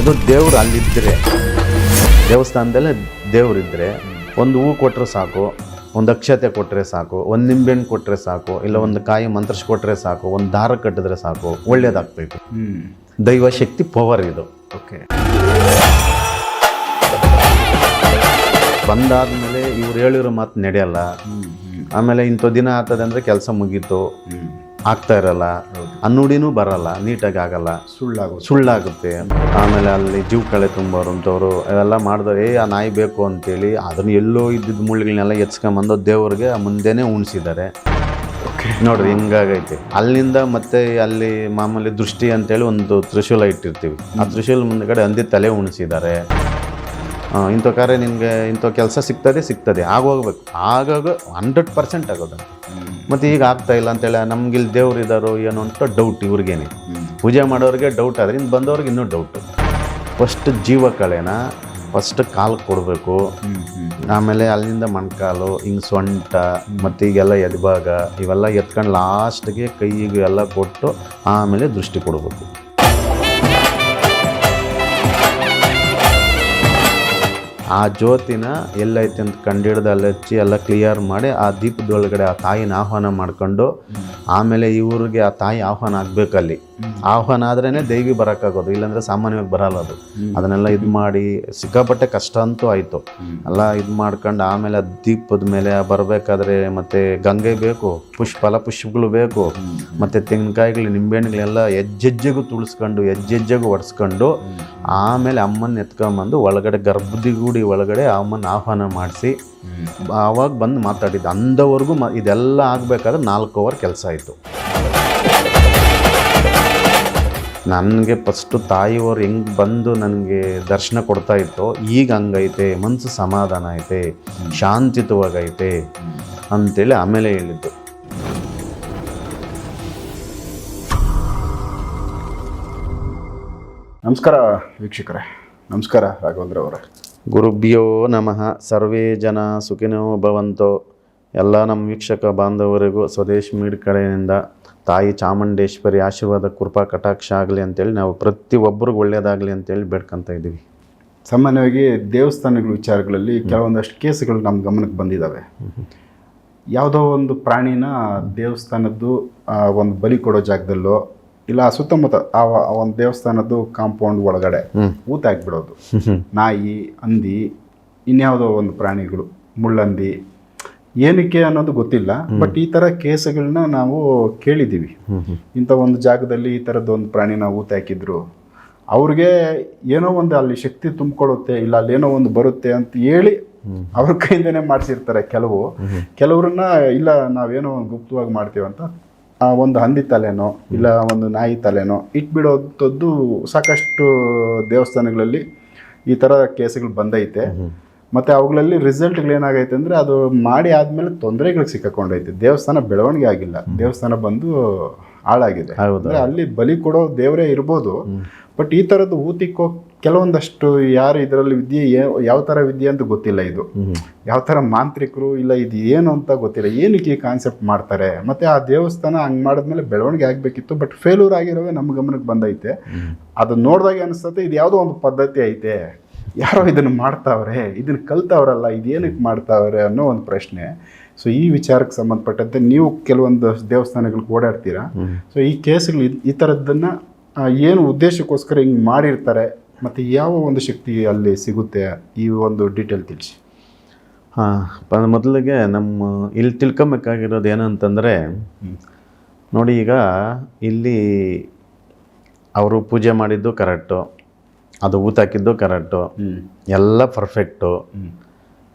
ಇದು ದೇವ್ರು ಅಲ್ಲಿದ್ದರೆ ದೇವಸ್ಥಾನದಲ್ಲೇ ದೇವರಿದ್ದರೆ ಒಂದು ಹೂ ಕೊಟ್ಟರೆ ಸಾಕು ಒಂದು ಅಕ್ಷತೆ ಕೊಟ್ಟರೆ ಸಾಕು ಒಂದು ನಿಂಬೆಹಣ್ಣು ಕೊಟ್ಟರೆ ಸಾಕು ಇಲ್ಲ ಒಂದು ಕಾಯಿ ಮಂತ್ರಿಸ್ ಕೊಟ್ಟರೆ ಸಾಕು ಒಂದು ದಾರ ಕಟ್ಟಿದ್ರೆ ಸಾಕು ಒಳ್ಳೇದಾಗ್ಬೇಕು ಹ್ಮ್. ದೈವ ಶಕ್ತಿ ಪವರ್ ಇದು. ಓಕೆ. ಬಂದಾದ್ಮೇಲೆ ಇವ್ರು ಹೇಳಿರೋ ಮಾತು ನಡೆಯಲ್ಲ. ಆಮೇಲೆ ಇಂಥ ದಿನ ಆಗ್ತದೆ ಅಂದರೆ ಕೆಲಸ ಮುಗೀತು. ಆಗ್ತಾ ಇರಲ್ಲ. ಅನ್ನುಡಿನೂ ಬರಲ್ಲ ನೀಟಾಗಿ ಆಗಲ್ಲ. ಸುಳ್ಳಾಗುತ್ತೆ. ಸುಳ್ಳಾಗುತ್ತೆ. ಆಮೇಲೆ ಅಲ್ಲಿ ಜೀವ ಕಳೆ ತುಂಬೋರಂಥವ್ರು ಅವೆಲ್ಲ ಮಾಡಿದ್ರೆ ಏ ಆ ನಾಯಿ ಬೇಕು ಅಂತೇಳಿ ಅದನ್ನು ಎಲ್ಲೋ ಇದ್ದಿದ್ದ ಮುಳ್ಳುಗಳನ್ನೆಲ್ಲ ಎತ್ಸ್ಕೊಂಬಂದು ದೇವ್ರಿಗೆ ಮುಂದೆನೇ ಉಣಿಸಿದ್ದಾರೆ. ನೋಡ್ರಿ ಹಿಂಗಾಗೈತಿ. ಅಲ್ಲಿಂದ ಮತ್ತೆ ಅಲ್ಲಿ ಮಾಮೂಲಿ ದೃಷ್ಟಿ ಅಂತೇಳಿ ಒಂದು ತ್ರಿಶೂಲ ಇಟ್ಟಿರ್ತೀವಿ. ಆ ತ್ರಿಶೂಲ ಮುಂದ್ಗಡೆ ಅಂದಿ ತಲೆ ಉಣಿಸಿದ್ದಾರೆ. ಇಂಥ ಕಾರ್ಯ ನಿಮಗೆ ಇಂಥ ಕೆಲಸ ಸಿಗ್ತದೆ ಸಿಗ್ತದೆ. ಆಗೋಗ್ಬೇಕು. ಆಗಾಗ ಹಂಡ್ರೆಡ್ ಪರ್ಸೆಂಟ್ ಆಗೋದು. ಮತ್ತು ಈಗ ಆಗ್ತಾ ಇಲ್ಲ ಅಂತೇಳಿ ನಮ್ಗೆ ಇಲ್ಲಿ ದೇವ್ರು ಇದ್ದಾರೋ ಏನೋ ಅಂತ ಡೌಟ್ ಇವ್ರಿಗೇನೆ. ಪೂಜೆ ಮಾಡೋರಿಗೆ ಡೌಟ್ ಇನ್ನು ಬಂದವ್ರಿಗೆ ಇನ್ನೂ ಡೌಟ್ ಫಸ್ಟ್ ಜೀವ ಕಳೆನ ಫಸ್ಟ್ ಕಾಲು ಕೊಡಬೇಕು. ಆಮೇಲೆ ಅಲ್ಲಿಂದ ಮಣ್ಕಾಲು, ಹಿಂಗೆ ಸೊಂಟ, ಮತ್ತು ಈಗೆಲ್ಲ ಎದ್ಭಾಗ, ಇವೆಲ್ಲ ಎತ್ಕೊಂಡು ಲಾಸ್ಟ್ಗೆ ಕೈಗೆ ಎಲ್ಲ ಕೊಟ್ಟು ಆಮೇಲೆ ದೃಷ್ಟಿ ಕೊಡಬೇಕು. ಆ ಜ್ಯೋತಿನ ಎಲ್ಲೈತೆ ಅಂತ ಕಂಡಿಡ್ದು ಅಲ್ಲಿ ಹಚ್ಚಿ ಎಲ್ಲ ಕ್ಲಿಯರ್ ಮಾಡಿ ಆ ದೀಪದೊಳಗಡೆ ಆ ತಾಯಿನ ಆಹ್ವಾನ ಮಾಡ್ಕೊಂಡು ಆಮೇಲೆ ಇವ್ರಿಗೆ ಆ ತಾಯಿ ಆಹ್ವಾನ ಆಗಬೇಕಲ್ಲಿ. ಆಹ್ವಾನ ಆದ್ರೇ ದೈವಿ ಬರೋಕ್ಕಾಗೋದು ಇಲ್ಲಾಂದ್ರೆ ಸಾಮಾನ್ಯವಾಗಿ ಬರಲ್ಲ ಅದು. ಅದನ್ನೆಲ್ಲ ಇದು ಮಾಡಿ ಸಿಕ್ಕಾಪಟ್ಟೆ ಕಷ್ಟ ಅಂತೂ ಆಯಿತು. ಎಲ್ಲ ಇದು ಮಾಡ್ಕೊಂಡು ಆಮೇಲೆ ಆ ದೀಪದ ಮೇಲೆ ಬರಬೇಕಾದ್ರೆ ಮತ್ತೆ ಗಂಗೆ ಬೇಕು ಪುಷ್ಪ ಫಲ ಪುಷ್ಪಗಳು ಬೇಕು ಮತ್ತು ತೆಂಗಿನಕಾಯಿಗಳು ನಿಂಬೆಹಣ್ಣುಗಳೆಲ್ಲ ಹೆಜ್ಜೆಜ್ಜೆಗೂ ತುಳಿಸ್ಕೊಂಡು ಹೆಜ್ಜೆಜ್ಜೆಗೂ ಒಡ್ಸ್ಕೊಂಡು ಆಮೇಲೆ ಅಮ್ಮನ ಎತ್ಕೊಂಬಂದು ಒಳಗಡೆ ಗರ್ಭದಿಗೂಡಿ ಒಳಗಡೆ ಅಮ್ಮನ ಆಹ್ವಾನ ಮಾಡಿಸಿ ಆವಾಗ ಬಂದು ಮಾತಾಡಿದ್ದು. ಅಂದವರೆಗೂ ಮ ಇದೆಲ್ಲ ಆಗಬೇಕಾದ್ರೆ ನಾಲ್ಕು ಅವರ್ ಕೆಲಸ ಆಯಿತು. ನನಗೆ ಫಸ್ಟು ತಾಯಿಯವರು ಹೆಂಗೆ ಬಂದು ನನಗೆ ದರ್ಶನ ಕೊಡ್ತಾ ಇತ್ತೋ ಈಗ ಹಂಗೈತೆ ಮನಸ್ಸು ಸಮಾಧಾನ ಐತೆ ಶಾಂತಿಯುತವಾಗೈತೆ ಅಂತೇಳಿ ಆಮೇಲೆ ಹೇಳಿದ್ದು. ನಮಸ್ಕಾರ ವೀಕ್ಷಕರೇ. ನಮಸ್ಕಾರ ರಾಘವೇಂದ್ರ ಅವರ ಗುರುಭ್ಯೋ ನಮಃ. ಸರ್ವೇ ಜನ ಸುಖಿನೋ ಭವಂತೋ. ಎಲ್ಲ ನಮ್ಮ ವೀಕ್ಷಕ ಬಾಂಧವರಿಗೂ ಸ್ವದೇಶ್ ಮೀಡ್ ಕಡೆಯಿಂದ ತಾಯಿ ಚಾಮುಂಡೇಶ್ವರಿ ಆಶೀರ್ವಾದ ಕೃಪಾ ಕಟಾಕ್ಷ ಆಗಲಿ ಅಂತೇಳಿ ನಾವು ಪ್ರತಿಯೊಬ್ಬರಿಗೂ ಒಳ್ಳೆಯದಾಗಲಿ ಅಂತೇಳಿ ಬೇಡ್ಕೊತಾ ಇದ್ದೀವಿ. ಸಾಮಾನ್ಯವಾಗಿ ದೇವಸ್ಥಾನಗಳ ವಿಚಾರಗಳಲ್ಲಿ ಕೆಲವೊಂದಷ್ಟು ಕೇಸುಗಳು ನಮ್ಮ ಗಮನಕ್ಕೆ ಬಂದಿದ್ದಾವೆ ಯಾವುದೋ ಒಂದು ಪ್ರಾಣಿನ ದೇವಸ್ಥಾನದ್ದು ಒಂದು ಬಲಿ ಕೊಡೋ ಜಾಗದಲ್ಲೋ ಇಲ್ಲ ಸುತ್ತಮುತ್ತ ಆ ಆ ಒಂದು ದೇವಸ್ಥಾನದ್ದು ಕಾಂಪೌಂಡ್ ಒಳಗಡೆ ಊತ ಹಾಕ್ಬಿಡೋದು ನಾಯಿ ಹಂದಿ ಇನ್ಯಾವುದೋ ಒಂದು ಪ್ರಾಣಿಗಳು ಮುಳ್ಳಂದಿ ಏನಕ್ಕೆ ಅನ್ನೋದು ಗೊತ್ತಿಲ್ಲ ಬಟ್ ಈ ಥರ ಕೇಸುಗಳನ್ನ ನಾವು ಕೇಳಿದ್ದೀವಿ. ಇಂಥ ಒಂದು ಜಾಗದಲ್ಲಿ ಈ ಥರದ್ದು ಒಂದು ಪ್ರಾಣಿನ ಊತ ಹಾಕಿದ್ರು ಅವ್ರಿಗೆ ಏನೋ ಒಂದು ಅಲ್ಲಿ ಶಕ್ತಿ ತುಂಬಿಕೊಳ್ಳುತ್ತೆ ಇಲ್ಲ ಅಲ್ಲಿ ಏನೋ ಒಂದು ಬರುತ್ತೆ ಅಂತ ಹೇಳಿ ಅವ್ರ ಕೈಯಿಂದನೇ ಮಾಡಿಸಿರ್ತಾರೆ ಕೆಲವು. ಕೆಲವ್ರನ್ನ ಇಲ್ಲ ನಾವೇನೋ ಒಂದು ಗುಪ್ತವಾಗಿ ಮಾಡ್ತೀವಿ ಅಂತ ಆ ಒಂದು ಹಂದಿ ತಲೆನೋ ಇಲ್ಲ ಒಂದು ನಾಯಿ ತಲೆನೋ ಇಟ್ಬಿಡೋದ್ದು ಸಾಕಷ್ಟು ದೇವಸ್ಥಾನಗಳಲ್ಲಿ ಈ ಥರ ಕೇಸುಗಳು ಬಂದೈತೆ. ಮತ್ತು ಅವುಗಳಲ್ಲಿ ರಿಸಲ್ಟ್ಗಳು ಏನಾಗೈತೆ ಅಂದರೆ ಅದು ಮಾಡಿ ಆದಮೇಲೆ ತೊಂದರೆಗಳಿಗೆ ಸಿಕ್ಕಾಕೊಂಡೈತೆ. ದೇವಸ್ಥಾನ ಬೆಳವಣಿಗೆ ಆಗಿಲ್ಲ. ದೇವಸ್ಥಾನ ಬಂದು ಹಾಳಾಗಿದೆ. ಅಂದರೆ ಅಲ್ಲಿ ಬಲಿ ಕೊಡೋ ದೇವರೇ ಇರ್ಬೋದು. ಬಟ್ ಈ ಥರದ್ದು ಊತಿಕ್ಕೋ ಕೆಲವೊಂದಷ್ಟು ಯಾರು ಇದರಲ್ಲಿ ವಿದ್ಯೆ ಏ- ಯಾವ ಥರ ವಿದ್ಯೆ ಅಂತ ಗೊತ್ತಿಲ್ಲ ಇದು. ಯಾವ ಥರ ಮಾಂತ್ರಿಕರು ಇಲ್ಲ ಇದು ಏನು ಅಂತ ಗೊತ್ತಿಲ್ಲ. ಏನಕ್ಕೆ ಈ ಕಾನ್ಸೆಪ್ಟ್ ಮಾಡ್ತಾರೆ? ಮತ್ತು ಆ ದೇವಸ್ಥಾನ ಹಂಗೆ ಮಾಡಿದ್ಮೇಲೆ ಬೆಳವಣಿಗೆ ಆಗಬೇಕಿತ್ತು. ಬಟ್ ಫೇಲ್ಯೂರ್ ಆಗಿರೋವೇ ನಮ್ಮ ಗಮನಕ್ಕೆ ಬಂದೈತೆ. ಅದು ನೋಡಿದಾಗ ಅನಿಸ್ತದೆ ಇದು ಯಾವುದೋ ಒಂದು ಪದ್ಧತಿ ಐತೆ. ಯಾರೋ ಇದನ್ನು ಮಾಡ್ತಾವ್ರೆ ಇದನ್ನು ಕಲ್ತವ್ರಲ್ಲ ಇದೇನಕ್ಕೆ ಮಾಡ್ತಾವ್ರೆ ಅನ್ನೋ ಒಂದು ಪ್ರಶ್ನೆ. ಸೊ ಈ ವಿಚಾರಕ್ಕೆ ಸಂಬಂಧಪಟ್ಟಂತೆ ನೀವು ಕೆಲವೊಂದು ದೇವಸ್ಥಾನಗಳಿಗೆ ಓಡಾಡ್ತೀರಾ? ಸೊ ಈ ಕೇಸ್ಗಳು ಈ ಥರದ್ದನ್ನು ಏನು ಉದ್ದೇಶಕ್ಕೋಸ್ಕರ ಹಿಂಗೆ ಮಾಡಿರ್ತಾರೆ ಮತ್ತು ಯಾವ ಒಂದು ಶಕ್ತಿ ಅಲ್ಲಿ ಸಿಗುತ್ತೆ? ಈ ಒಂದು ಡೀಟೇಲ್ ತಿಳಿಸಿ. ಹಾಂ ಮೊದಲಿಗೆ ನಮ್ಮ ಇಲ್ಲಿ ತಿಳ್ಕೊಬೇಕಾಗಿರೋದು ಏನು ಅಂತಂದರೆ ನೋಡಿ ಈಗ ಇಲ್ಲಿ ಅವರು ಪೂಜೆ ಮಾಡಿದ್ದು ಕರೆಕ್ಟು. ಅದು ಊತ ಹಾಕಿದ್ದು ಕರೆಕ್ಟು ಎಲ್ಲ ಪರ್ಫೆಕ್ಟು.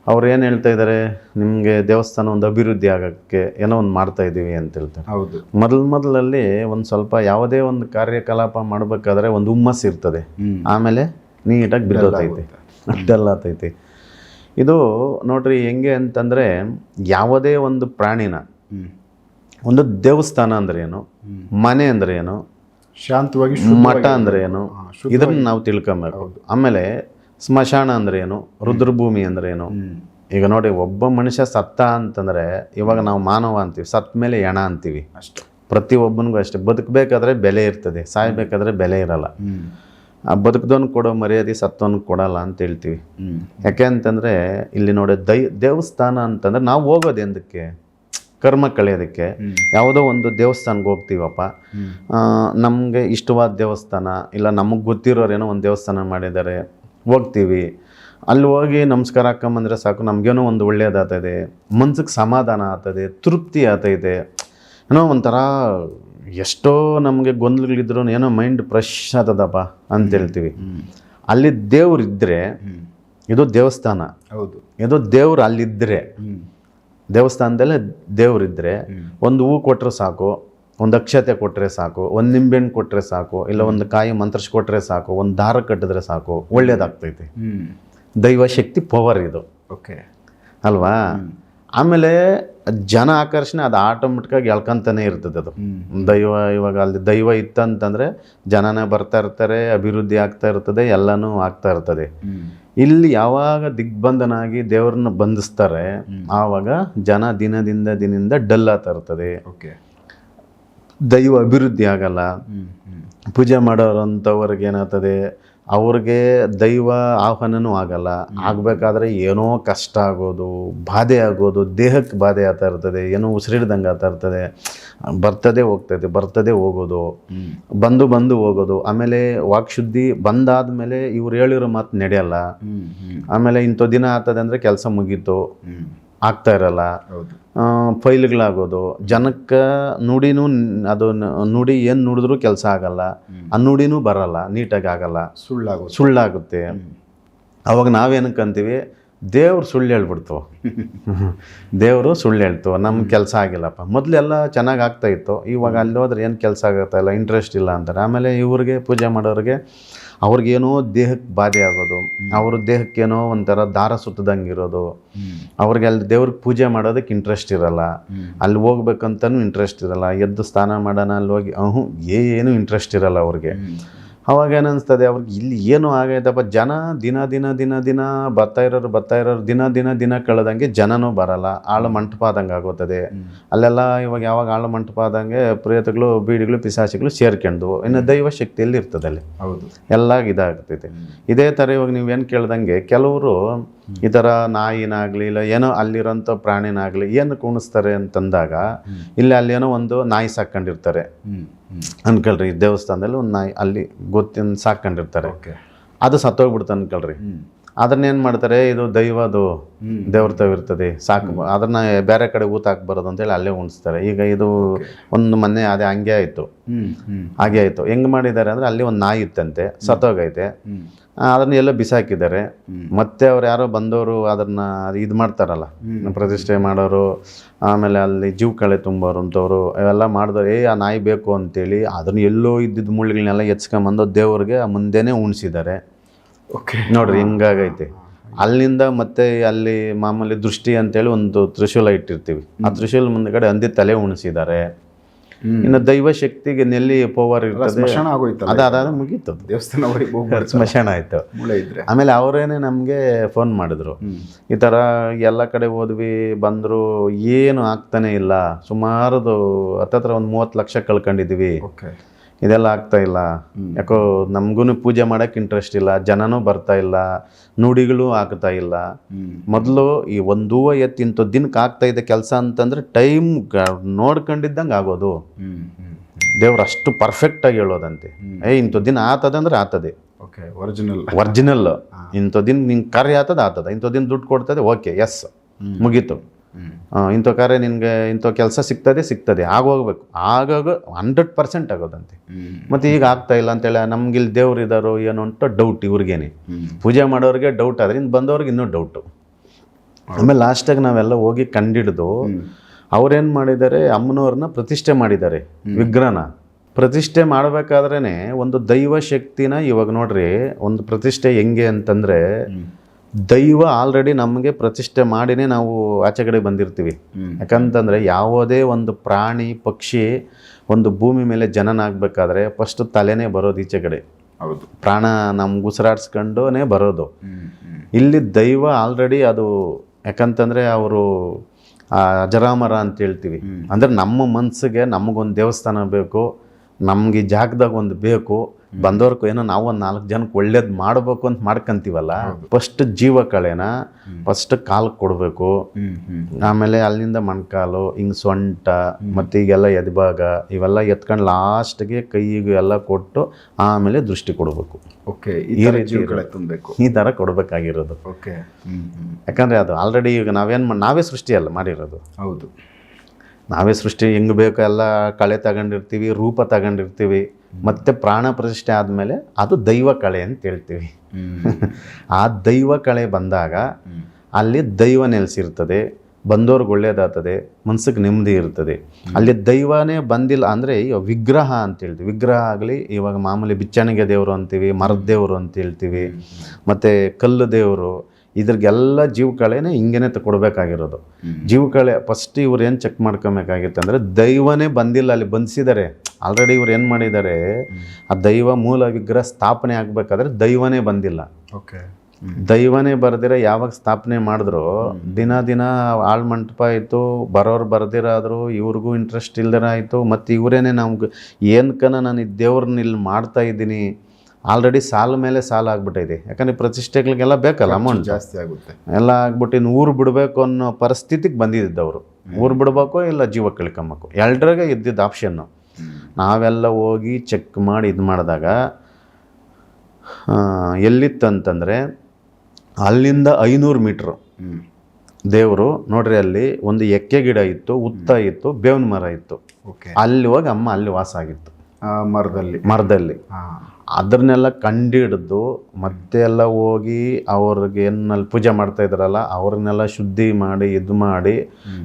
ಅವ್ರು ಏನು ಹೇಳ್ತಾ ಇದ್ದಾರೆ ನಿಮಗೆ ದೇವಸ್ಥಾನ ಒಂದು ಅಭಿವೃದ್ಧಿ ಆಗೋಕ್ಕೆ ಏನೋ ಒಂದು ಮಾಡ್ತಾ ಇದ್ದೀವಿ ಅಂತ ಹೇಳ್ತಾರೆ. ಹೌದು. ಮೊದಲು ಮೊದಲಲ್ಲಿ ಒಂದು ಸ್ವಲ್ಪ ಯಾವುದೇ ಒಂದು ಕಾರ್ಯಕಲಾಪ ಮಾಡಬೇಕಾದ್ರೆ ಒಂದು ಹುಮ್ಮಸ್ ಇರ್ತದೆ. ಆಮೇಲೆ ನೀಟಾಗಿ ಬಿದ್ದೋತೈತಿ. ಅದೆಲ್ಲ ಆತೈತಿ ಇದು ನೋಡ್ರಿ ಹೆಂಗೆ ಅಂತಂದರೆ ಯಾವುದೇ ಒಂದು ಪ್ರಾಣಿನ ಒಂದು ದೇವಸ್ಥಾನ ಅಂದ್ರೆ ಏನು? ಮನೆ ಅಂದ್ರೆ ಏನು? ಶಾಂತವಾಗಿ ಮಠ ಅಂದ್ರೆ ಏನು? ಇದನ್ನ ನಾವು ತಿಳ್ಕೊಬೇಕು. ಆಮೇಲೆ ಸ್ಮಶಾನ ಅಂದ್ರೆ ಏನು? ರುದ್ರಭೂಮಿ ಅಂದ್ರೆ ಏನು? ಈಗ ನೋಡಿ ಒಬ್ಬ ಮನುಷ್ಯ ಸತ್ತ ಅಂತಂದ್ರೆ ಇವಾಗ ನಾವು ಮಾನವ ಅಂತೀವಿ. ಸತ್ತ ಮೇಲೆ ಎಣ ಅಂತೀವಿ. ಅಷ್ಟೇ. ಪ್ರತಿಯೊಬ್ಬನಿಗೂ ಅಷ್ಟೇ. ಬದುಕಬೇಕಾದ್ರೆ ಬೆಲೆ ಇರ್ತದೆ. ಸಾಯ್ಬೇಕಾದ್ರೆ ಬೆಲೆ ಇರಲ್ಲ. ಆ ಬದುಕದವನು ಕೊಡೋ ಮರ್ಯಾದೆ ಸತ್ತವನು ಕೊಡಲ್ಲ ಅಂತ ಹೇಳ್ತೀವಿ. ಯಾಕೆ ಅಂತಂದರೆ ಇಲ್ಲಿ ನೋಡಿ ದೈ ದೇವಸ್ಥಾನ ಅಂತಂದ್ರೆ ನಾವು ಹೋಗೋದು ಎಂದಕ್ಕೆ? ಕರ್ಮ ಕಳೆಯೋದಕ್ಕೆ ಯಾವುದೋ ಒಂದು ದೇವಸ್ಥಾನಕ್ಕೆ ಹೋಗ್ತೀವಪ್ಪ. ನಮಗೆ ಇಷ್ಟವಾದ ದೇವಸ್ಥಾನ ಇಲ್ಲ ನಮಗೆ ಗೊತ್ತಿರೋರೇನೋ ಒಂದು ದೇವಸ್ಥಾನ ಮಾಡಿದ್ದಾರೆ ಹೋಗ್ತೀವಿ. ಅಲ್ಲಿ ಹೋಗಿ ನಮಸ್ಕಾರ ಹಾಕೊಂಬಂದ್ರೆ ಸಾಕು ನಮಗೇನೋ ಒಂದು ಒಳ್ಳೆಯದಾಗ್ತದೆ ಮನ್ಸಿಗೆ ಸಮಾಧಾನ ಆಗ್ತದೆ ತೃಪ್ತಿ ಆಗ್ತೈತೆ. ಏನೋ ಒಂಥರ ಎಷ್ಟೋ ನಮಗೆ ಗೊಂದಲಗಳಿದ್ರು ಏನೋ ಮೈಂಡ್ ಫ್ರೆಶ್ ಆಗ್ತದಪ್ಪ ಅಂತ ಹೇಳ್ತೀವಿ. ಅಲ್ಲಿ ದೇವ್ರು ಇದ್ದರೆ ಇದು ದೇವಸ್ಥಾನ. ಹೌದು. ಇದು ದೇವ್ರು ಅಲ್ಲಿದ್ದರೆ ದೇವಸ್ಥಾನದಲ್ಲೇ ದೇವರಿದ್ದರೆ ಒಂದು ಹೂ ಕೊಟ್ಟರೆ ಸಾಕು ಒಂದು ಅಕ್ಷತೆ ಕೊಟ್ಟರೆ ಸಾಕು ಒಂದು ನಿಂಬೆಹಣ್ಣು ಕೊಟ್ಟರೆ ಸಾಕು ಇಲ್ಲ ಒಂದು ಕಾಯಿ ಮಂತ್ರಸ್ ಕೊಟ್ಟರೆ ಸಾಕು ಒಂದು ದಾರ ಕಟ್ಟಿದ್ರೆ ಸಾಕು ಒಳ್ಳೇದಾಗ್ತೈತಿ. ದೈವ ಶಕ್ತಿ ಪವರ್ ಇದು. ಓಕೆ ಅಲ್ವಾ? ಆಮೇಲೆ ಜನ ಆಕರ್ಷಣೆ ಅದು ಆಟೋಮೆಟಿಕಾಗಿ ಎಳ್ಕೊಂತಾನೆ ಇರ್ತದೆ ಅದು. ದೈವ ಇವಾಗ ಅಲ್ಲಿ ದೈವ ಇತ್ತಂತಂದರೆ ಜನನೇ ಬರ್ತಾ ಇರ್ತಾರೆ ಅಭಿವೃದ್ಧಿ ಆಗ್ತಾ ಇರ್ತದೆ ಎಲ್ಲನೂ ಆಗ್ತಾ ಇರ್ತದೆ. ಇಲ್ಲಿ ಯಾವಾಗ ದಿಗ್ಬಂಧನಾಗಿ ದೇವರನ್ನ ಬಂಧಿಸ್ತಾರೆ ಆವಾಗ ಜನ ದಿನದಿಂದ ದಿನದಿಂದ ಡಲ್ ತರ್ತದೆ ಇರ್ತದೆ ಓಕೆ. ದೈವ ಅಭಿವೃದ್ಧಿ ಆಗಲ್ಲ. ಪೂಜೆ ಮಾಡೋರಂಥವ್ರಿಗೆ ಏನಾಗ್ತದೆ? ಅವ್ರಿಗೆ ದೈವ ಆಹ್ವಾನನೂ ಆಗಲ್ಲ. ಆಗಬೇಕಾದ್ರೆ ಏನೋ ಕಷ್ಟ ಆಗೋದು ಬಾಧೆ ಆಗೋದು ದೇಹಕ್ಕೆ ಬಾಧೆ ಆಗ್ತಾ ಇರ್ತದೆ ಏನೋ ಉಸಿರಿಡ್ದಂಗೆ ಆಗ್ತಾ ಇರ್ತದೆ. ಬರ್ತದೆ ಹೋಗ್ತದೆ ಬರ್ತದೆ ಹೋಗೋದು ಬಂದು ಬಂದು ಹೋಗೋದು. ಆಮೇಲೆ ವಾಕ್ಶುದ್ಧಿ ಬಂದಾದ್ಮೇಲೆ ಇವ್ರು ಹೇಳಿರೋ ಮಾತು ನಡೆಯಲ್ಲ. ಆಮೇಲೆ ಇಂಥ ದಿನ ಆಗ್ತದೆ ಅಂದರೆ ಕೆಲಸ ಮುಗೀತು. ಆಗ್ತಾ ಇರಲ್ಲ. ಫೈಲ್ಗಳಾಗೋದು ಜನಕ್ಕೆ ನುಡಿನೂ ಅದು ನುಡಿ ಏನು ನುಡಿದ್ರೂ ಕೆಲಸ ಆಗಲ್ಲ. ಆ ನುಡಿನೂ ಬರಲ್ಲ ನೀಟಾಗಿ ಆಗಲ್ಲ. ಸುಳ್ಳಾಗೋದು ಸುಳ್ಳಾಗುತ್ತೆ. ಅವಾಗ ನಾವೇನಕ್ಕೆ ಅಂತೀವಿ ದೇವ್ರು ಸುಳ್ಳು ಹೇಳ್ಬಿಡ್ತು. ದೇವರು ಸುಳ್ಳು ಹೇಳ್ತು. ನಮ್ಮ ಕೆಲಸ ಆಗಿಲ್ಲಪ್ಪ. ಮೊದಲೆಲ್ಲ ಚೆನ್ನಾಗಿ ಆಗ್ತಾ ಇತ್ತು. ಇವಾಗ ಅಲ್ಲಿ ಹೋದ್ರೆ ಏನು ಕೆಲಸ ಆಗುತ್ತಾ? ಇಲ್ಲ ಇಂಟ್ರೆಸ್ಟ್ ಇಲ್ಲ ಅಂತಾರೆ. ಆಮೇಲೆ ಇವ್ರಿಗೆ ಪೂಜೆ ಮಾಡೋರಿಗೆ ಅವ್ರಿಗೇನೋ ದೇಹಕ್ಕೆ ಬಾಧೆ ಆಗೋದು. ಅವ್ರ ದೇಹಕ್ಕೇನೋ ಒಂಥರ ದಾರ ಸುತ್ತದಂಗೆ ಇರೋದು. ಅವ್ರಿಗೆ ಅಲ್ಲಿ ದೇವ್ರಿಗೆ ಪೂಜೆ ಮಾಡೋದಕ್ಕೆ ಇಂಟ್ರೆಸ್ಟ್ ಇರಲ್ಲ. ಅಲ್ಲಿ ಹೋಗ್ಬೇಕಂತನೂ ಇಂಟ್ರೆಸ್ಟ್ ಇರಲ್ಲ. ಎದ್ದು ಸ್ನಾನ ಮಾಡೋಣ ಅಲ್ಲಿ ಹೋಗಿ ಹ್ಞೂ ಏನು ಇಂಟ್ರೆಸ್ಟ್ ಇರಲ್ಲ ಅವ್ರಿಗೆ. ಅವಾಗ ಏನನ್ನಿಸ್ತದೆ ಅವ್ರಿಗೆ ಇಲ್ಲಿ ಏನು ಆಗೈತಪ್ಪ ಜನ ದಿನ ದಿನ ದಿನ ದಿನ ಬರ್ತಾ ಇರೋರು ಬರ್ತಾ ಇರೋರು ದಿನ ದಿನ ದಿನ ಕಳೆದಂಗೆ ಜನನೂ ಬರಲ್ಲ ಆಳು ಮಂಟಪ ಆದಂಗೆ ಆಗೋತದೆ. ಅಲ್ಲೆಲ್ಲ ಇವಾಗ ಯಾವಾಗ ಆಳು ಮಂಟಪ ಆದಂಗೆ ಪ್ರೇತಗಳು ಬೀಡಿಗಳು ಪಿಸಾಚಿಗಳು ಸೇರ್ಕೊಂಡು ಇನ್ನು ದೈವ ಶಕ್ತಿಯಲ್ಲಿ ಇರ್ತದೆ ಅಲ್ಲಿ. ಹೌದು. ಎಲ್ಲ ಇದಾಗ್ತೈತೆ. ಇದೇ ಥರ ಇವಾಗ ನೀವೇನು ಕೇಳ್ದಂಗೆ ಕೆಲವರು ಈ ಥರ ನಾಯಿನಾಗಲಿ ಇಲ್ಲ ಏನೋ ಅಲ್ಲಿರೋಂಥ ಪ್ರಾಣಿನಾಗಲಿ ಏನು ಕುಣಿಸ್ತಾರೆ ಅಂತಂದಾಗ ಇಲ್ಲಿ ಅಲ್ಲೇನೋ ಒಂದು ನಾಯಿ ಸಾಕೊಂಡಿರ್ತಾರೆ ಅನ್ಕೊಳ್ರಿ ದೇವಸ್ಥಾನದಲ್ಲಿ ಒಂದು ನಾಯಿ ಅಲ್ಲಿ ಗೊತ್ತಿನ ಸಾಕೊಂಡಿರ್ತಾರೆ ಅದು ಸತ್ತೋಗ್ಬಿಡ್ತು ಅನ್ಕೊಳ್ರಿ. ಅದನ್ನ ಏನ್ ಮಾಡ್ತಾರೆ? ಇದು ದೈವದು ದೇವ್ರತವಿರ್ತದೆ ದೇವ್ರ ಇರ್ತದೆ. ಸಾಕು. ಅದನ್ನ ಬೇರೆ ಕಡೆ ಊತ ಅಂತ ಅಂತೇಳಿ ಅಲ್ಲೇ ಉಣಿಸ್ತಾರೆ. ಈಗ ಇದು ಒಂದು ಮೊನ್ನೆ ಅದೇ ಹಂಗೆ ಆಯಿತು. ಹಾಗೆ ಆಯ್ತು. ಹೆಂಗ್ ಮಾಡಿದ್ದಾರೆ ಅಂದ್ರೆ ಅಲ್ಲಿ ಒಂದು ನಾಯಿ ಇತ್ತಂತೆ. ಸತ್ತೋಗೈತೆ ಅದನ್ನ ಎಲ್ಲೋ ಬಿಸಾಕಿದ್ದಾರೆ. ಮತ್ತೆ ಅವ್ರು ಯಾರೋ ಬಂದವರು ಅದನ್ನ ಇದು ಮಾಡ್ತಾರಲ್ಲ. ಪ್ರತಿಷ್ಠೆ ಮಾಡೋರು ಆಮೇಲೆ ಅಲ್ಲಿ ಜೀವ ಕಳೆ ತುಂಬೋರು ಅಂಥವ್ರು ಅವೆಲ್ಲ ಮಾಡಿದವ್ರು ಏ ಆ ನಾಯಿ ಬೇಕು ಅಂತೇಳಿ ಅದನ್ನ ಎಲ್ಲೋ ಇದ್ದಿದ್ದ ಮುಳ್ಳುಗಳನ್ನೆಲ್ಲ ಎಚ್ಕೊಂಬಂದು ದೇವ್ರಿಗೆ ಮುಂದೆನೇ ಉಣಿಸಿದ್ದಾರೆ. ನೋಡ್ರಿ ಹಿಂಗಾಗೈತೆ. ಅಲ್ಲಿಂದ ಮತ್ತೆ ಅಲ್ಲಿ ಮಾಮೂಲಿ ದೃಷ್ಟಿ ಅಂತೇಳಿ ಒಂದು ತ್ರಿಶೂಲ ಇಟ್ಟಿರ್ತೀವಿ. ಆ ತ್ರಿಶೂಲ ಮುಂದ್ಗಡೆ ಅಂದಿ ತಲೆ ಉಣಿಸಿದ್ದಾರೆ. ಇನ್ನು ದೈವ ಶಕ್ತಿಗೆ ನೆಲ್ಲಿ ಪವರ್ ಇರ್ತದೆ. ಸ್ಮಶಾನ ಆಗೋಯ್ತಲ್ಲ ಅದ ಅದಾದ ಮುಗೀತು. ದೇವಸ್ಥಾನ ಸ್ಮಶಾನ ಆಯ್ತು. ಆಮೇಲೆ ಅವರೇನೆ ನಮಗೆ ಫೋನ್ ಮಾಡಿದ್ರು. ಈ ಥರ ಎಲ್ಲ ಕಡೆ ಹೋದ್ವಿ ಬಂದರು ಏನು ಆಗ್ತಾನೆ ಇಲ್ಲ. ಸುಮಾರದು ಹತ್ತತ್ರ ಒಂದು ಮೂವತ್ತು ಲಕ್ಷ ಕಳ್ಕೊಂಡಿದ್ವಿ. ಓಕೆ ಇದೆಲ್ಲ ಆಗ್ತಾ ಇಲ್ಲ. ಯಾಕೋ ನಮಗೂ ಪೂಜೆ ಮಾಡಕ್ಕೆ ಇಂಟ್ರೆಸ್ಟ್ ಇಲ್ಲ ಜನನೂ ಬರ್ತಾ ಇಲ್ಲ ನುಡಿಗಳು ಆಗ್ತಾ ಇಲ್ಲ. ಮೊದಲು ಈ ಒಂದು ಎತ್ತಿ ಇಂಥ ದಿನಕ್ಕೆ ಆಗ್ತಾ ಇದೆ ಕೆಲಸ ಅಂತಂದ್ರೆ ಟೈಮ್ ನೋಡ್ಕೊಂಡಿದ್ದಂಗೆ ಆಗೋದು. ದೇವ್ರು ಅಷ್ಟು ಪರ್ಫೆಕ್ಟಾಗಿ ಹೇಳೋದಂತೆ. ಏ ಇಂಥ ದಿನ ಆತದಂದ್ರೆ ಆತದೆ. ಓಕೆ ಒರಿಜಿನಲ್ ಒರಿಜಿನಲ್ ಇಂಥ ದಿನ ನಿಂಗೆ ಕಾರ್ಯ ಆತದ ಆತದ. ಇಂಥ ದಿನ ದುಡ್ಡು ಕೊಡ್ತದೆ ಓಕೆ ಎಸ್ ಮುಗೀತು. ಇಂಥ ಕಾರ್ಯ ನಿನಗೆ ಇಂಥ ಕೆಲಸ ಸಿಗ್ತದೆ ಸಿಗ್ತದೆ. ಆಗೋಗ್ಬೇಕು ಆಗಾಗ ಹಂಡ್ರೆಡ್ ಪರ್ಸೆಂಟ್ ಆಗೋದಂತೆ. ಮತ್ತೆ ಈಗ ಆಗ್ತಾ ಇಲ್ಲ ಅಂತೇಳಿ ನಮ್ಗೆ ಇಲ್ಲಿ ದೇವ್ರು ಇದ್ದಾರೋ ಏನೋ ಅಂತ ಡೌಟ್ ಇವ್ರಿಗೇನೆ. ಪೂಜೆ ಮಾಡೋರಿಗೆ ಡೌಟ್ ಆದ್ರೆ ಇನ್ನು ಬಂದವ್ರಿಗೆ ಇನ್ನೂ ಡೌಟು ಆಮೇಲೆ ಲಾಸ್ಟಾಗಿ ನಾವೆಲ್ಲ ಹೋಗಿ ಕಂಡಿಡ್ದು ಅವ್ರೇನು ಮಾಡಿದ್ದಾರೆ? ಅಮ್ಮನವ್ರನ್ನ ಪ್ರತಿಷ್ಠೆ ಮಾಡಿದ್ದಾರೆ ವಿಗ್ರಹನ. ಪ್ರತಿಷ್ಠೆ ಮಾಡಬೇಕಾದ್ರೇ ಒಂದು ದೈವ ಶಕ್ತಿನ ಇವಾಗ ನೋಡ್ರಿ ಒಂದು ಪ್ರತಿಷ್ಠೆ ಹೆಂಗೆ ಅಂತಂದರೆ ದೈವ ಆಲ್ರೆಡಿ ನಮಗೆ ಪ್ರತಿಷ್ಠೆ ಮಾಡಿನೇ ನಾವು ಆಚೆ ಕಡೆ ಬಂದಿರ್ತೀವಿ. ಯಾಕಂತಂದರೆ ಯಾವುದೇ ಒಂದು ಪ್ರಾಣಿ ಪಕ್ಷಿ ಒಂದು ಭೂಮಿ ಮೇಲೆ ಜನನ ಆಗಬೇಕಾದ್ರೆ ಫಸ್ಟ್ ತಲೆನೇ ಬರೋದು ಈಚೆ ಕಡೆ. ಹೌದು. ಪ್ರಾಣ ನಮ್ಗೆ ಉಸಿರಾಡ್ಸ್ಕೊಂಡೇ ಬರೋದು. ಇಲ್ಲಿ ದೈವ ಆಲ್ರೆಡಿ ಅದು ಯಾಕಂತಂದರೆ ಅವರು ಅಜರಾಮರ ಅಂತ ಹೇಳ್ತೀವಿ. ಅಂದರೆ ನಮ್ಮ ಮನಸ್ಸಿಗೆ ನಮಗೊಂದು ದೇವಸ್ಥಾನ ಬೇಕು ನಮಗೆ ಜಾಗದಾಗ ಒಂದು ಬೇಕು ಬಂದವ್ರಿಗೂ ಏನೋ ನಾವು ಒಂದು ನಾಲ್ಕು ಜನಕ್ಕೆ ಒಳ್ಳೇದು ಮಾಡಬೇಕು ಅಂತ ಮಾಡ್ಕೊಂತೀವಲ್ಲ ಫಸ್ಟ್ ಜೀವ ಕಳೆನ ಫಸ್ಟ್ ಕಾಲು ಕೊಡಬೇಕು. ಆಮೇಲೆ ಅಲ್ಲಿಂದ ಮಣ್ಕಾಲು ಹಿಂಗೆ ಸೊಂಟ ಮತ್ತು ಈಗೆಲ್ಲ ಎದ್ಭಾಗ ಇವೆಲ್ಲ ಎತ್ಕೊಂಡು ಲಾಸ್ಟ್ಗೆ ಕೈಗೆ ಎಲ್ಲ ಕೊಟ್ಟು ಆಮೇಲೆ ದೃಷ್ಟಿ ಕೊಡಬೇಕು. ಓಕೆ ಈ ರೀತಿ ತುಂಬಬೇಕು. ಈ ಥರ ಕೊಡಬೇಕಾಗಿರೋದು. ಓಕೆ ಯಾಕಂದರೆ ಅದು ಆಲ್ರೆಡಿ ಈಗ ನಾವೇನು ನಾವೇ ಸೃಷ್ಟಿ ಅಲ್ಲ ಮಾಡಿರೋದು. ಹೌದು. ನಾವೇ ಸೃಷ್ಟಿ ಹೆಂಗೆ ಬೇಕೋ ಎಲ್ಲ ಕಳೆ ತಗೊಂಡಿರ್ತೀವಿ ರೂಪ ತಗೊಂಡಿರ್ತೀವಿ. ಮತ್ತೆ ಪ್ರಾಣ ಪ್ರತಿಷ್ಠೆ ಆದಮೇಲೆ ಅದು ದೈವ ಕಳೆ ಅಂತ ಹೇಳ್ತೀವಿ. ಆ ದೈವ ಕಳೆ ಬಂದಾಗ ಅಲ್ಲಿ ದೈವ ನೆಲೆಸಿರ್ತದೆ ಬಂದವ್ರಿಗೆ ಒಳ್ಳೇದಾಗ್ತದೆ ಮನ್ಸಿಗೆ ನೆಮ್ಮದಿ ಇರ್ತದೆ. ಅಲ್ಲಿ ದೈವನೇ ಬಂದಿಲ್ಲ ಅಂದರೆ ಇವಾಗ ವಿಗ್ರಹ ಅಂತ ಹೇಳ್ತೀವಿ. ವಿಗ್ರಹ ಆಗಲಿ ಇವಾಗ ಮಾಮೂಲಿ ಬಿಚ್ಚಣಿಗೆ ದೇವರು ಅಂತೀವಿ ಮರದ ದೇವರು ಅಂತ ಹೇಳ್ತೀವಿ. ಮತ್ತು ಕಲ್ಲು ದೇವರು ಇದ್ರಿಗೆಲ್ಲ ಜೀವಕಳೆನೇ ಹಿಂಗೇನೆ ಕೊಡಬೇಕಾಗಿರೋದು. ಜೀವಕಳೆ ಫಸ್ಟ್ ಇವ್ರು ಏನು ಚೆಕ್ ಮಾಡ್ಕೊಬೇಕಾಗಿತ್ತು ಅಂದರೆ ದೈವನೇ ಬಂದಿಲ್ಲ ಅಲ್ಲಿ ಬಂದಿಸಿದ್ದಾರೆ ಆಲ್ರೆಡಿ ಇವ್ರು ಏನು ಮಾಡಿದ್ದಾರೆ ಆ ದೈವ ಮೂಲ ವಿಗ್ರಹ ಸ್ಥಾಪನೆ ಆಗಬೇಕಾದ್ರೆ ದೈವನೇ ಬಂದಿಲ್ಲ. ಓಕೆ. ದೈವನೇ ಬರ್ದಿರ ಯಾವಾಗ ಸ್ಥಾಪನೆ ಮಾಡಿದ್ರು ದಿನ ದಿನ ಆಳ್ ಮಂಟಪ ಆಯಿತು ಬರೋರು ಬರ್ದಿರಾದ್ರು ಇವ್ರಿಗೂ ಇಂಟ್ರೆಸ್ಟ್ ಇಲ್ದಿರ ಆಯಿತು ಮತ್ತು ಇವರೇನೆ ನಮ್ಗೆ ಏನ್ಕನ ನಾನು ಈ ದೇವ್ರನ್ನ ಇಲ್ಲಿ ಮಾಡ್ತಾ ಇದ್ದೀನಿ ಆಲ್ರೆಡಿ ಸಾಲ ಮೇಲೆ ಸಾಲ ಆಗ್ಬಿಟ್ಟಿದೆ ಯಾಕಂದ್ರೆ ಪ್ರತಿಷ್ಠೆಗಳಿಗೆಲ್ಲ ಬೇಕಲ್ಲ ಅಮೌಂಟ್ ಜಾಸ್ತಿ ಆಗುತ್ತೆ. ಎಲ್ಲ ಆಗ್ಬಿಟ್ಟು ಇನ್ನು ಊರು ಬಿಡಬೇಕು ಅನ್ನೋ ಪರಿಸ್ಥಿತಿಗೆ ಬಂದಿದ್ದವರು. ಊರು ಬಿಡಬೇಕು ಇಲ್ಲ ಜೀವ ಕಳ್ಕೊಂಬೇಕು? ಎರಡರಾಗೆ ಇದ್ದಿದ್ದು ಆಪ್ಷನ್ನು ನಾವೆಲ್ಲ ಹೋಗಿ ಚೆಕ್ ಮಾಡಿ ಇದು ಮಾಡಿದಾಗ ಎಲ್ಲಿತ್ತಂತಂದರೆ ಅಲ್ಲಿಂದ ಐನೂರು ಮೀಟ್ರು. ದೇವರು ನೋಡ್ರಿ ಅಲ್ಲಿ ಒಂದು ಎಕ್ಕೆ ಗಿಡ ಇತ್ತು ಉತ್ತ ಇತ್ತು ಬೇವಿನ ಮರ ಇತ್ತು. ಓಕೆ. ಅಲ್ಲಿ ಹೋಗಿ ಅಮ್ಮ ಅಲ್ಲಿ ವಾಸ ಆಗಿತ್ತು. ಮರದಲ್ಲಿ. ಮರದಲ್ಲಿ. ಅದನ್ನೆಲ್ಲ ಕಂಡಿಡಿದು ಮತ್ತೆ ಎಲ್ಲ ಹೋಗಿ ಅವ್ರಿಗೆ ಏನಲ್ಲಿ ಪೂಜೆ ಮಾಡ್ತಾ ಇದ್ರಲ್ಲ ಅವ್ರನ್ನೆಲ್ಲ ಶುದ್ಧಿ ಮಾಡಿ ಇದು ಮಾಡಿ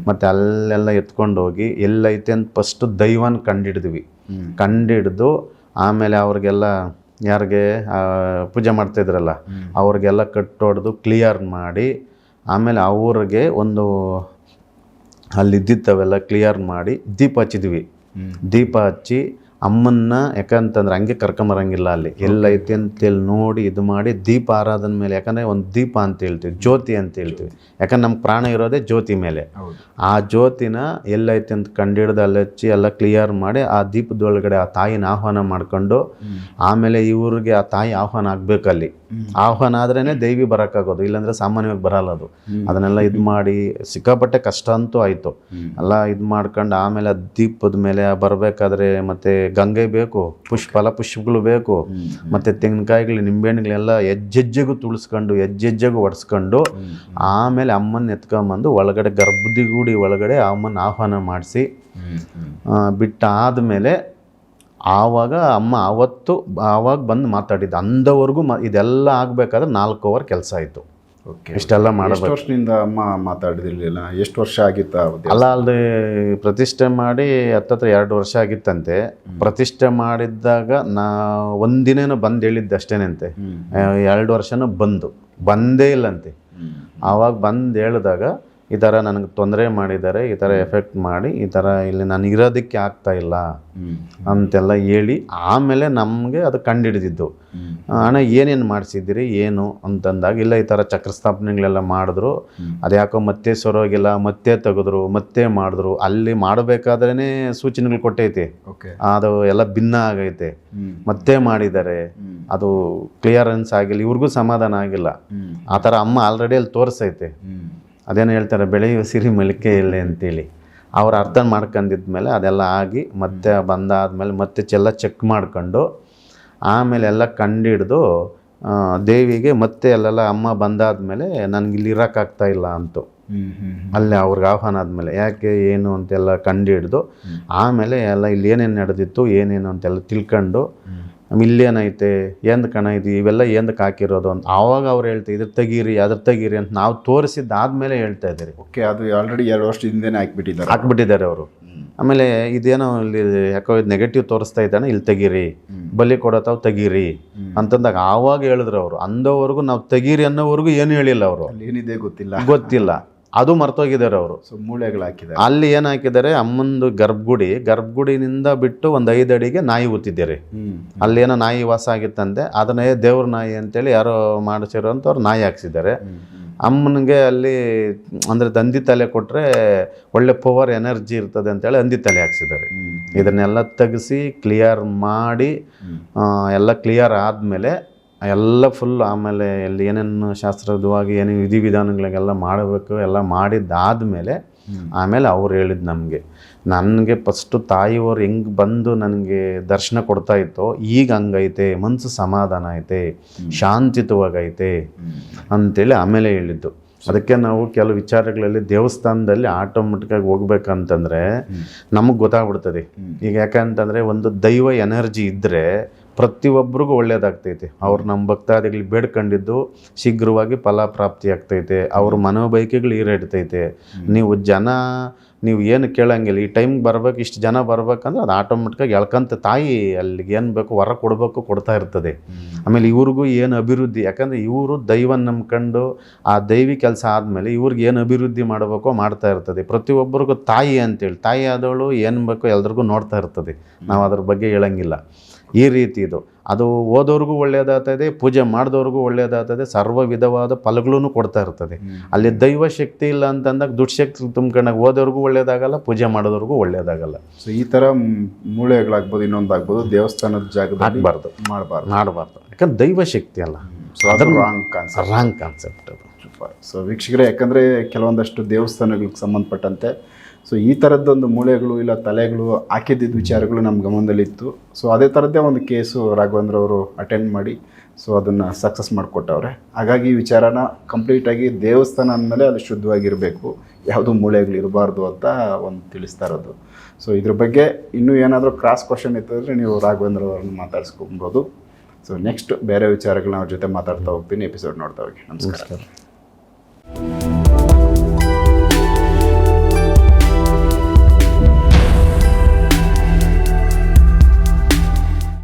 ಮತ್ತೆ ಅಲ್ಲೆಲ್ಲ ಎತ್ಕೊಂಡು ಹೋಗಿ ಎಲ್ಲೈತೆ ಅಂತ ಫಸ್ಟ್ ದೈವನ ಕಂಡಿಡಿದ್ವಿ. ಕಂಡಿಡಿದು ಕಂಡಿಡ್ದು ಆಮೇಲೆ ಅವ್ರಿಗೆಲ್ಲ ಯಾರಿಗೆ ಪೂಜೆ ಮಾಡ್ತಾ ಇದ್ರಲ್ಲ ಅವ್ರಿಗೆಲ್ಲ ಕಟ್ಟೊಡ್ದು ಕ್ಲಿಯರ್ ಮಾಡಿ ಆಮೇಲೆ ಅವ್ರಿಗೆ ಒಂದು ಅಲ್ಲಿದ್ದಿತ್ತವೆಲ್ಲ ಕ್ಲಿಯರ್ ಮಾಡಿ ದೀಪ ಹಚ್ಚಿದ್ವಿ. ದೀಪ ಹಚ್ಚಿ ಅಮ್ಮನ್ನ ಯಾಕಂತಂದ್ರೆ ಹಂಗೆ ಕರ್ಕೊಂಬರಂಗಿಲ್ಲ ಅಲ್ಲಿ. ಎಲ್ಲ ಐತಿ ಅಂತ ಅಂತೇಳಿ ನೋಡಿ ಇದು ಮಾಡಿ ದೀಪ ಆರಾಧನೆ ಮೇಲೆ ಯಾಕಂದ್ರೆ ಒಂದು ದೀಪ ಅಂತ ಹೇಳ್ತೀವಿ ಜ್ಯೋತಿ ಅಂತ ಹೇಳ್ತೀವಿ. ಯಾಕಂದ್ರೆ ನಮ್ಮ ಪ್ರಾಣ ಇರೋದೇ ಜ್ಯೋತಿ ಮೇಲೆ. ಆ ಜ್ಯೋತಿನ ಎಲ್ಲ ಐತಿ ಅಂತ ಕಂಡಿಡ್ದು ಅಲ್ಲಿ ಹಚ್ಚಿ ಎಲ್ಲ ಕ್ಲಿಯರ್ ಮಾಡಿ ಆ ದೀಪದೊಳಗಡೆ ಆ ತಾಯಿನ ಆಹ್ವಾನ ಮಾಡ್ಕೊಂಡು ಆಮೇಲೆ ಇವ್ರಿಗೆ ಆ ತಾಯಿ ಆಹ್ವಾನ ಆಗ್ಬೇಕಲ್ಲಿ. ಆಹ್ವಾನ ಆದ್ರೇ ದೈವಿ ಬರೋಕ್ಕಾಗೋದು ಇಲ್ಲಾಂದ್ರೆ ಸಾಮಾನ್ಯವಾಗಿ ಬರಲ್ಲ ಅದು. ಅದನ್ನೆಲ್ಲ ಇದು ಮಾಡಿ ಸಿಕ್ಕಾಪಟ್ಟೆ ಕಷ್ಟ ಅಂತೂ ಆಯಿತು. ಎಲ್ಲ ಇದು ಮಾಡ್ಕೊಂಡು ಆಮೇಲೆ ದೀಪದ ಮೇಲೆ ಬರಬೇಕಾದ್ರೆ ಮತ್ತೆ ಗಂಗೆ ಬೇಕು ಪುಷ್ ಫಲ ಪುಷ್ಪಗಳು ಬೇಕು ಮತ್ತು ತೆಂಗಿನಕಾಯಿಗಳು ನಿಂಬೆಹಣ್ಣುಗಳೆಲ್ಲ ಹೆಜ್ಜೆಜ್ಜೆಗೂ ತುಳಿಸ್ಕೊಂಡು ಹೆಜ್ಜೆಜ್ಜೆಗೂ ಒಡಿಸ್ಕೊಂಡು ಆಮೇಲೆ ಅಮ್ಮನ ಎತ್ಕೊಂಬಂದು ಒಳಗಡೆ ಗರ್ಭದಿಗೂಡಿ ಒಳಗಡೆ ಅಮ್ಮನ ಆಹ್ವಾನ ಮಾಡಿಸಿ ಬಿಟ್ಟಾದ ಮೇಲೆ ಬಿಟ್ಟಾದಮೇಲೆ ಆವಾಗ ಅಮ್ಮ ಆವತ್ತು ಆವಾಗ ಬಂದು ಮಾತಾಡಿದ್ದು. ಅಂದವರೆಗೂ ಮ ಇದೆಲ್ಲ ಆಗಬೇಕಾದ್ರೆ ನಾಲ್ಕು ಅವರ್ ಕೆಲಸ ಆಯಿತು. ಇಷ್ಟೆಲ್ಲ ಮಾಡಬೇಕು. ವರ್ಷದಿಂದ ಅಮ್ಮ ಮಾತಾಡಿದಿರಲಿಲ್ಲ ಎಷ್ಟು ವರ್ಷ ಆಗಿತ್ತ ಅಲ್ಲ ಅಲ್ಲದೆ ಪ್ರತಿಷ್ಠೆ ಮಾಡಿ ಹತ್ತತ್ರ ಎರಡು ವರ್ಷ ಆಗಿತ್ತಂತೆ. ಪ್ರತಿಷ್ಠೆ ಮಾಡಿದ್ದಾಗ ನಾ ಒಂದಿನೇನೋ ಬಂದು ಹೇಳಿದ್ದೆ ಅಷ್ಟೇನಂತೆ. ಎರಡು ವರ್ಷನೂ ಬಂದು. ಬಂದೇ ಇಲ್ಲಂತೆ. ಅವಾಗ ಆವಾಗ ಬಂದು ಹೇಳಿದಾಗ ಈ ಥರ ನನಗೆ ತೊಂದರೆ ಮಾಡಿದ್ದಾರೆ ಈ ಥರ ಎಫೆಕ್ಟ್ ಮಾಡಿ ಈ ಥರ ಇಲ್ಲಿ ನಾನು ಇರೋದಕ್ಕೆ ಆಗ್ತಾ ಇಲ್ಲ. ಅಂತೆಲ್ಲ ಹೇಳಿ ಆಮೇಲೆ ನಮಗೆ ಅದು ಕಂಡು ಹಿಡಿದಿದ್ದು ಅಣ್ಣ ಏನೇನು ಮಾಡಿಸಿದ್ದೀರಿ ಏನು ಅಂತಂದಾಗ ಇಲ್ಲ ಈ ಥರ ಚಕ್ರ ಸ್ಥಾಪನೆಗಳೆಲ್ಲ ಮಾಡಿದ್ರು ಅದ್ಯಾಕೋ ಮತ್ತೆ ಸೊರೋಗಿಲ್ಲ ಮತ್ತೆ ತೆಗೆದ್ರು ಮತ್ತೆ ಮಾಡಿದ್ರು ಅಲ್ಲಿ ಮಾಡಬೇಕಾದ್ರೇ ಸೂಚನೆಗಳು ಕೊಟ್ಟೈತಿ. ಅದು ಎಲ್ಲ ಭಿನ್ನ ಆಗೈತೆ. ಮತ್ತೆ ಮಾಡಿದ್ದಾರೆ. ಅದು ಕ್ಲಿಯರೆನ್ಸ್ ಆಗಿಲ್ಲ ಇವ್ರಿಗೂ ಸಮಾಧಾನ ಆಗಿಲ್ಲ. ಆ ಥರ ಅಮ್ಮ ಆಲ್ರೆಡಿ ಅಲ್ಲಿ ತೋರಿಸೈತೆ. ಅದೇನು ಹೇಳ್ತಾರೆ ಬೆಳೆಯುವ ಸಿರಿ ಮಲಿಕೆ ಇಲ್ಲ ಅಂತೇಳಿ. ಅವ್ರು ಅರ್ಥ ಮಾಡ್ಕೊಂಡಿದ್ಮೇಲೆ ಅದೆಲ್ಲ ಆಗಿ ಮತ್ತೆ ಬಂದಾದಮೇಲೆ ಮತ್ತೆ ಚೆಲ್ಲ ಚೆಕ್ ಮಾಡ್ಕೊಂಡು ಆಮೇಲೆ ಎಲ್ಲ ಕಂಡಿಡ್ದು ದೇವಿಗೆ ಮತ್ತೆ ಅಲ್ಲೆಲ್ಲ ಅಮ್ಮ ಬಂದಾದ್ಮೇಲೆ ನನಗೆ ಇಲ್ಲಿ ಇರೋಕ್ಕಾಗ್ತಾ ಇಲ್ಲ ಅಂತು. ಅಲ್ಲೇ ಅವ್ರಿಗೆ ಆಹ್ವಾನ ಆದಮೇಲೆ ಯಾಕೆ ಏನು ಅಂತೆಲ್ಲ ಕಂಡಿಡ್ದು ಆಮೇಲೆ ಎಲ್ಲ ಇಲ್ಲಿ ಏನೇನು ನಡೆದಿತ್ತು ಏನೇನು ಅಂತೆಲ್ಲ ತಿಳ್ಕೊಂಡು ಇಲ್ಲೇನೈತೆ ಎಂದಕ್ಕೆ ಕಣ ಇದು ಇವೆಲ್ಲ ಎಂದಕ್ಕೆ ಹಾಕಿರೋದು ಅಂತ. ಆವಾಗ ಅವ್ರು ಹೇಳ್ತಾ ಇದ್ರ ತೆಗೀರಿ ಅದ್ರ ತೆಗೀರಿ ಅಂತ ನಾವು ತೋರಿಸಿದ್ದಾದ್ಮೇಲೆ ಹೇಳ್ತಾ ಇದ್ದೀರಿ. ಓಕೆ ಅದು ಆಲ್ರೆಡಿ ಎರಡು ವರ್ಷ ಹಿಂದೆನೇ ಹಾಕ್ಬಿಟ್ಟಿದ್ದಾರೆ. ಹಾಕ್ಬಿಟ್ಟಿದ್ದಾರೆ ಅವರು. ಆಮೇಲೆ ಇದೇನೋ ಇಲ್ಲಿ ಯಾಕೋ ಇದು ನೆಗೆಟಿವ್ ತೋರಿಸ್ತಾ ಇದ್ದಾನೆ ಇಲ್ಲಿ ತೆಗೀರಿ. ಬಲಿ ಕೊಡತಾವ್ ತೆಗೀರಿ ಅಂತಂದಾಗ ಆವಾಗ ಹೇಳಿದ್ರು ಅವರು. ಅಂದವರೆಗೂ ನಾವು ತೆಗೀರಿ ಅನ್ನೋವರೆಗೂ ಏನು ಹೇಳಿಲ್ಲ ಅವರು. ಅಲ್ಲಿ ಏನಿದೆ ಗೊತ್ತಿಲ್ಲ. ಗೊತ್ತಿಲ್ಲ. ಅದು ಮರ್ತೋಗಿದ್ದಾರೆ ಅವರು. ಸೊ ಮೂಳೆಗಳು ಹಾಕಿದ್ದಾರೆ. ಅಲ್ಲಿ ಏನು ಹಾಕಿದ್ದಾರೆ? ಅಮ್ಮಂದು ಗರ್ಭಗುಡಿ. ಗರ್ಭಗುಡಿನಿಂದ ಬಿಟ್ಟು ಒಂದು ಐದು ಅಡಿಗೆ ನಾಯಿ ಊತಿದ್ದೀರಿ. ಅಲ್ಲೇನೋ ನಾಯಿ ವಾಸ ಆಗಿತ್ತಂತೆ. ಅದನ್ನೇ ದೇವ್ರ ನಾಯಿ ಅಂತೇಳಿ ಯಾರೋ ಮಾಡಿಸಿರೋ ಅಂತ ಅವ್ರು ನಾಯಿ ಹಾಕ್ಸಿದ್ದಾರೆ. ಅಮ್ಮನಿಗೆ ಅಲ್ಲಿ ಅಂದರೆ ದಂದಿ ತಲೆ ಕೊಟ್ಟರೆ ಒಳ್ಳೆ ಪವರ್ ಎನರ್ಜಿ ಇರ್ತದೆ ಅಂತೇಳಿ ಹಂದಿ ತಲೆ ಹಾಕ್ಸಿದ್ದಾರೆ. ಇದನ್ನೆಲ್ಲ ತೆಗೆಸಿ ಕ್ಲಿಯರ್ ಮಾಡಿ ಎಲ್ಲ ಕ್ಲಿಯರ್ ಆದಮೇಲೆ ಎಲ್ಲ ಫುಲ್ ಆಮೇಲೆ ಇಲ್ಲಿ ಏನೇನು ಶಾಸ್ತ್ರದವಾಗಿ ಏನೇನು ವಿಧಿವಿಧಾನಗಳಿಗೆಲ್ಲ ಮಾಡಬೇಕು ಎಲ್ಲ ಮಾಡಿದ್ದಾದಮೇಲೆ ಆಮೇಲೆ ಅವ್ರು ಹೇಳಿದ್ದು ನಮಗೆ. ನನಗೆ ಫಸ್ಟು ತಾಯಿಯವರು ಹೆಂಗೆ ಬಂದು ನನಗೆ ದರ್ಶನ ಕೊಡ್ತಾ ಇತ್ತೋ ಈಗ ಹಂಗೈತೆ ಮನಸ್ಸು ಸಮಾಧಾನ ಐತೆ ಶಾಂತಿಯುತವಾಗೈತೆ ಅಂತೇಳಿ ಆಮೇಲೆ ಹೇಳಿದ್ದು. ಅದಕ್ಕೆ ನಾವು ಕೆಲವು ವಿಚಾರಗಳಲ್ಲಿ ದೇವಸ್ಥಾನದಲ್ಲಿ ಆಟೋಮೆಟಿಕ್ಕಾಗಿ ಹೋಗ್ಬೇಕಂತಂದರೆ ನಮಗೆ ಗೊತ್ತಾಗ್ಬಿಡ್ತದೆ. ಈಗ ಯಾಕಂತಂದರೆ ಒಂದು ದೈವ ಎನರ್ಜಿ ಇದ್ದರೆ ಪ್ರತಿಯೊಬ್ಬರಿಗೂ ಒಳ್ಳೆಯದಾಗ್ತೈತೆ ಅವ್ರು ನಮ್ಮ ಭಕ್ತಾದಿಗಳು ಬೇಡ್ಕೊಂಡಿದ್ದು ಶೀಘ್ರವಾಗಿ ಫಲಪ್ರಾಪ್ತಿ ಆಗ್ತೈತೆ. ಅವ್ರ ಮನೋಬೈಕೆಗಳು ಈಡೇರ್ತೈತೆ. ನೀವು ಜನ ನೀವು ಏನು ಕೇಳಂಗಿಲ್ಲ. ಈ ಟೈಮ್ಗೆ ಬರ್ಬೇಕು ಇಷ್ಟು ಜನ ಬರ್ಬೇಕಂದ್ರೆ ಅದು ಆಟೋಮೆಟಿಕಾಗಿ ಎಳ್ಕಂತ ತಾಯಿ ಅಲ್ಲಿಗೆ ಏನು ಬೇಕು ವರ ಕೊಡಬೇಕು ಕೊಡ್ತಾ ಇರ್ತದೆ. ಆಮೇಲೆ ಇವ್ರಿಗೂ ಏನು ಅಭಿವೃದ್ಧಿ ಯಾಕಂದರೆ ಇವರು ದೈವ ನಂಬ್ಕೊಂಡು ಆ ದೈವಿ ಕೆಲಸ ಆದಮೇಲೆ ಇವ್ರಿಗೆ ಏನು ಅಭಿವೃದ್ಧಿ ಮಾಡಬೇಕೋ ಮಾಡ್ತಾ ಇರ್ತದೆ. ಪ್ರತಿಯೊಬ್ಬರಿಗೂ ತಾಯಿ ಅಂತೇಳಿ ತಾಯಿ ಆದವಳು ಏನು ಬೇಕೋ ಎಲ್ರಿಗೂ ನೋಡ್ತಾ ಇರ್ತದೆ. ನಾವು ಅದ್ರ ಬಗ್ಗೆ ಹೇಳಂಗಿಲ್ಲ. ಈ ರೀತಿ ಇದು. ಅದು ಓದೋರಿಗೂ ಒಳ್ಳೆಯದಾಗ್ತದೆ ಪೂಜೆ ಮಾಡಿದವ್ರಿಗೂ ಒಳ್ಳೆಯದಾಗ್ತದೆ ಸರ್ವ ವಿಧವಾದ ಫಲಗಳೂ ಕೊಡ್ತಾ ಇರ್ತದೆ. ಅಲ್ಲಿ ದೈವ ಶಕ್ತಿ ಇಲ್ಲ ಅಂತಂದಾಗ ದುಡ್ಡು ಶಕ್ತಿ ತುಂಬ್ಕೊಂಡಾಗ ಓದೋರಿಗೂ ಒಳ್ಳೆಯದಾಗಲ್ಲ ಪೂಜೆ ಮಾಡೋದವ್ರಿಗೂ ಒಳ್ಳೆಯದಾಗಲ್ಲ ಸೊ ಈ ಥರ ಮೂಳೆಗಳಾಗ್ಬೋದು ಮೂಳೆಗಳಾಗ್ಬೋದು ಇನ್ನೊಂದಾಗ್ಬೋದು ದೇವಸ್ಥಾನದ ಜಾಗ ಆಗಬಾರ್ದು. ಮಾಡಬಾರ್ದು. ಮಾಡಬಾರ್ದು. ಯಾಕಂದ್ರೆ ದೈವ ಶಕ್ತಿ ಅಲ್ಲ. ಸೊ ಅದನ್ನು ರಾಂಗ್ ಕಾನ್ಸೆಪ್ಟ್ ರಾಂಗ್ ಕಾನ್ಸೆಪ್ಟ್ ಅದು. ಸೊ ವೀಕ್ಷಕರೇ ಯಾಕಂದರೆ ಕೆಲವೊಂದಷ್ಟು ದೇವಸ್ಥಾನಗಳಿಗೆ ಸಂಬಂಧಪಟ್ಟಂತೆ ಸೊ ಈ ಥರದ್ದೊಂದು ಮೂಳೆಗಳು ಇಲ್ಲ ತಲೆಗಳು ಹಾಕಿದ್ದಿದ್ದ ವಿಚಾರಗಳು ನಮ್ಮ ಗಮನದಲ್ಲಿತ್ತು. ಸೊ ಅದೇ ಥರದ್ದೇ ಒಂದು ಕೇಸು ರಾಘವೇಂದ್ರ ಅವರು ಅಟೆಂಡ್ ಮಾಡಿ ಸೊ ಅದನ್ನು ಸಕ್ಸಸ್ ಮಾಡಿಕೊಟ್ಟವ್ರೆ. ಹಾಗಾಗಿ ಈ ವಿಚಾರನ ಕಂಪ್ಲೀಟಾಗಿ ದೇವಸ್ಥಾನ ಅಂದಮೇಲೆ ಅಲ್ಲಿ ಶುದ್ಧವಾಗಿರಬೇಕು. ಯಾವುದೂ ಮೂಳೆಗಳು ಇರಬಾರ್ದು ಅಂತ ಒಂದು ತಿಳಿಸ್ತಾ ಇರೋದು. ಸೊ ಇದ್ರ ಬಗ್ಗೆ ಇನ್ನೂ ಏನಾದರೂ ಕ್ರಾಸ್ ಕ್ವಶನ್ ಇತ್ತಂದರೆ ನೀವು ರಾಘವೇಂದ್ರ ಅವರನ್ನು ಮಾತಾಡ್ಸ್ಕೊಬೋದು. ಸೊ ನೆಕ್ಸ್ಟ್ ಬೇರೆ ವಿಚಾರಗಳನ್ನ ಅವ್ರ ಜೊತೆ ಮಾತಾಡ್ತಾ ಹೋಗ್ತೀನಿ ಎಪಿಸೋಡ್ ನೋಡ್ತಾ ಹೋಗಿ. ನಮಸ್ಕಾರ. ನಮಸ್ಕಾರ.